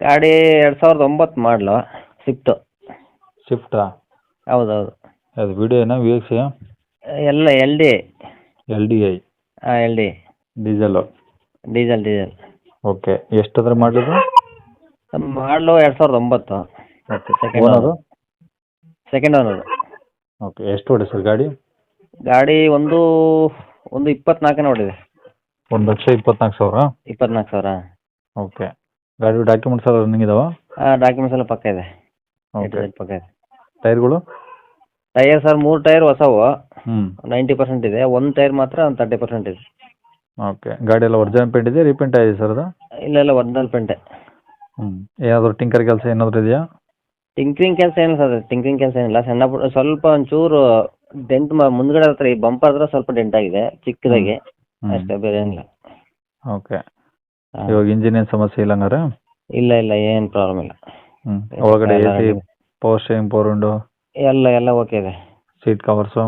ಗಾಡಿ ಎರಡು ಸಾವಿರದ ಒಂಬತ್ತು ಮಾಡಲು ಸ್ವಿಫ್ಟು ಸ್ವಿಫ್ಟಾ ಹೌದೌದು. ಅದು ವಿಡಿಯೋನಾ ವಿ ಎಕ್ಸ್ ಎಲ್ಲ L D L D I? ಹಾಂ L D diesel diesel diesel okay ಎಷ್ಟಾದ್ರೆ ಮಾಡಲಿದ್ದು ಮಾಡಲು ಎರಡು ಸಾವಿರದ ಒಂಬತ್ತು. Okay second owner second owner okay ಎಷ್ಟು ಹೊಡೆ ಸರ್ ಗಾಡಿ? ಗಾಡಿ ಒಂದು ಒಂದು ಇಪ್ಪತ್ನಾಲ್ಕನೇ ಹೊಡಿದೆ ಒಂದು ಲಕ್ಷ ಇಪ್ಪತ್ನಾಲ್ಕು ಸಾವಿರ? ಇಪ್ಪತ್ನಾಲ್ಕು ಸಾವಿರ. ಓಕೆ ಗಾಡಿ ಡಾಕ್ಯುಮೆಂಟ್ಸ್ ಎಲ್ಲ ರನ್ನಿಂಗ್ ಇದಾವ? ಡಾಕ್ಯುಮೆಂಟ್ಸ್ ಎಲ್ಲ ಪಕ್ಕ ಇದೆ. ಓಕೆ ಪಕ್ಕ ಇದೆ. ಟೈರ್ಗಳು ಟೈರ್ ಸರ್ ಮೂರು ಟೈರ್ ಹೊಸವು. ಹ್ಞೂ ನೈಂಟಿ ಪರ್ಸೆಂಟ್ ಇದೆ. ಒಂದು ಟೈರ್ ಮಾತ್ರ ಒಂದು ತರ್ಟಿ ಪರ್ಸೆಂಟ್ ಇದೆ. ಓಕೆ ಗಾಡಿ ಎಲ್ಲ ಒರಿಜಿನಲ್ ಪೇಂಟ್ ಇದೆ ರೀಪೇಂಟ್ ಆಗಿದೆ ಸರ್ ಅದು? ಇಲ್ಲ ಇಲ್ಲ ಒರಿಜಿನಲ್ ಪೇಂಟೆ ಹ್ಮ್. ಏನಾದರೂ ಟಿಂಕರ್ ಕೆಲಸ ಏನಾದರೂ ಇದೆಯಾ? ಟಿಂಕರಿಂಗ್ ಕೆಲಸ ಏನಿಲ್ಲ ಸರ್ ಟಿಂಕರಿಂಗ್ ಕೆಲಸ ಏನಿಲ್ಲ. ಸಣ್ಣ ಪುಟ್ಟ ಸ್ವಲ್ಪ ಒಂಚೂರು ಡೆಂಟ್ ಮುಂದ್ಗಡೆ ಹತ್ರ ಈ ಬಂಪರ್ ಹತ್ರ ಸ್ವಲ್ಪ ಡೆಂಟ್ ಆಗಿದೆ ಚಿಕ್ಕದಾಗಿ. ಅಷ್ಟೇ ಬೇರೆ ಏನಿಲ್ಲ ಓಕೆ. ಇವಾಗ ಇಂಜಿನ್ ಏನ್ ಸಮಸ್ಯೆ ಇಲ್ಲ ಹಂಗಾರೆ? ಇಲ್ಲ ಇಲ್ಲ ಏನ್ ಪ್ರಾಬ್ಲಮ್ ಇಲ್ಲ. ಒಳಗಡೆ ಎಸಿ ಎಲ್ಲ ready. Power steering power window ಎಲ್ಲ ಎಲ್ಲ ಓಕೆ ಇದೆ. ಸೀಟ್ ಕವರ್ಸು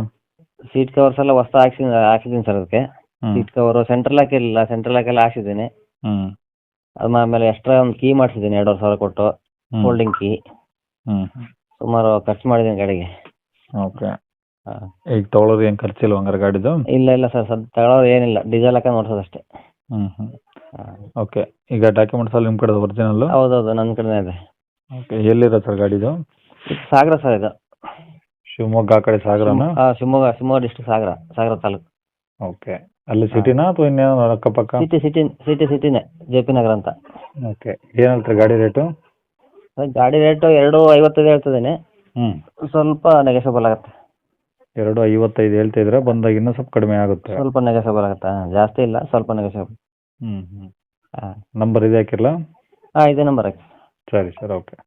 ಸೀಟ್ ಕವರ್ಸ್ ಎಲ್ಲ ಹೊಸ ಹಾಕ್ಸಿ ಹಾಕಿದ್ದೀನಿ ಸರ್ ಅದಕ್ಕೆ ಸೀಟ್ ಕವರ್ ಸೆಂಟ್ರಲ್ ಹಾಕಿರಲಿಲ್ಲ ಸೆಂಟ್ರಲ್ ಹಾಕೆಲ್ಲ ಹಾಕ್ಸಿದ್ದೀನಿ. ಹ್ಮ್. ಅದನ್ನ ಆಮೇಲೆ ಎಕ್ಸ್ಟ್ರಾ ಒಂದು ಕೀ ಮಾಡಿಸಿದ್ದೀನಿ ಎರಡೂವರೆ ಸಾವಿರ ಕೊಟ್ಟು. ಹೋಲ್ಡಿಂಗ್ ಫೋಲ್ಡಿಂಗ್ ಕೀ ಹ್ಮ್. ಸುಮಾರು ಖರ್ಚು ಮಾಡಿದ್ದೀನಿ ಗಾಡಿಗೆ. ಓಕೆ ಹಾಂ. ಈಗ ತಗೊಳೋದು ಏನು ಖರ್ಚಿಲ್ಲ ಹಂಗಾರೆ ಗಾಡಿದು? ಇಲ್ಲ ಇಲ್ಲ ಸರ್ ಸದ್ ತಗೊಳ್ಳೋದು ಏನಿಲ್ಲ. ಡೀಸೆಲ್ ಹಾಕಿ ಓಡಿಸೋದಷ್ಟೇ ಹ್ಞೂ ಹ್ಞೂ ಹಾಂ ಓಕೆ ಈಗ ಡಾಕ್ಯುಮೆಂಟ್ಸ್ ಎಲ್ಲ ನಿಮ್ಮ ಕಡೆ ಒರಿಜಿನಲ್ಲು ಹೌದೌದು ನನ್ನ ಕಡೆನೇ ಇದೆ. ಓಕೆ ಎಲ್ಲಿರೋ ಸರ್ ಗಾಡಿದು? ಇದು ಸಾಗರ ಸರ್ ಇದು. ಶಿವಮೊಗ್ಗ ಆ ಕಡೆ ಸಾಗರನಾ? ಆ, ಶಿವಮೊಗ್ಗ ಶಿವಮೊಗ್ಗ ಡಿಸ್ಟ್ರಿಕ್ಟ್ ಸಾಗರ ಸಾಗರ ತಾಲೂಕು. ಓಕೆ ಅಲ್ಲಿ ಸಿಟಿನಾ ಅಥವಾ ಇನ್ನೇನು ಅಕ್ಕಪಕ್ಕ? ಸಿಟಿ ಸಿಟಿ ಸಿಟಿ ಸಿಟಿನೇ ಜೆ ಪಿ ನಗರ ಅಂತ. ಓಕೆ ಏನು ಹೇಳ್ತೀರಿ ಗಾಡಿ ರೇಟು? ಸರ್ ಗಾಡಿ ರೇಟು ಎರಡು ಐವತ್ತೈದು ಹೇಳ್ತಿದ್ದೀನಿ. ಹ್ಞೂ ಸ್ವಲ್ಪ ನೆಗೆಸಬಲ್ ಆಗುತ್ತೆ. ಎರಡು ಐವತ್ತೈದು ಹೇಳ್ತಿದ್ರೆ ಬಂದಾಗ ಇನ್ನೂ ಸ್ವಲ್ಪ ಕಡಿಮೆ ಆಗುತ್ತೆ. ಸ್ವಲ್ಪ ನೆಗೆಸಬಲ್ ಆಗುತ್ತೆ? ಜಾಸ್ತಿ ಇಲ್ಲ ಸ್ವಲ್ಪ ನೆಗೆಸಬಲ್ ಹ್ಞೂ ಹ್ಞೂ ಹಾಂ ನಂಬರ್ ಇದೆ ಹಾಕಿರಲಾ? ಹಾಂ ಇದೆ ನಂಬರ್ ಹಾಕಿ. ಸರಿ ಸರ್ ಓಕೆ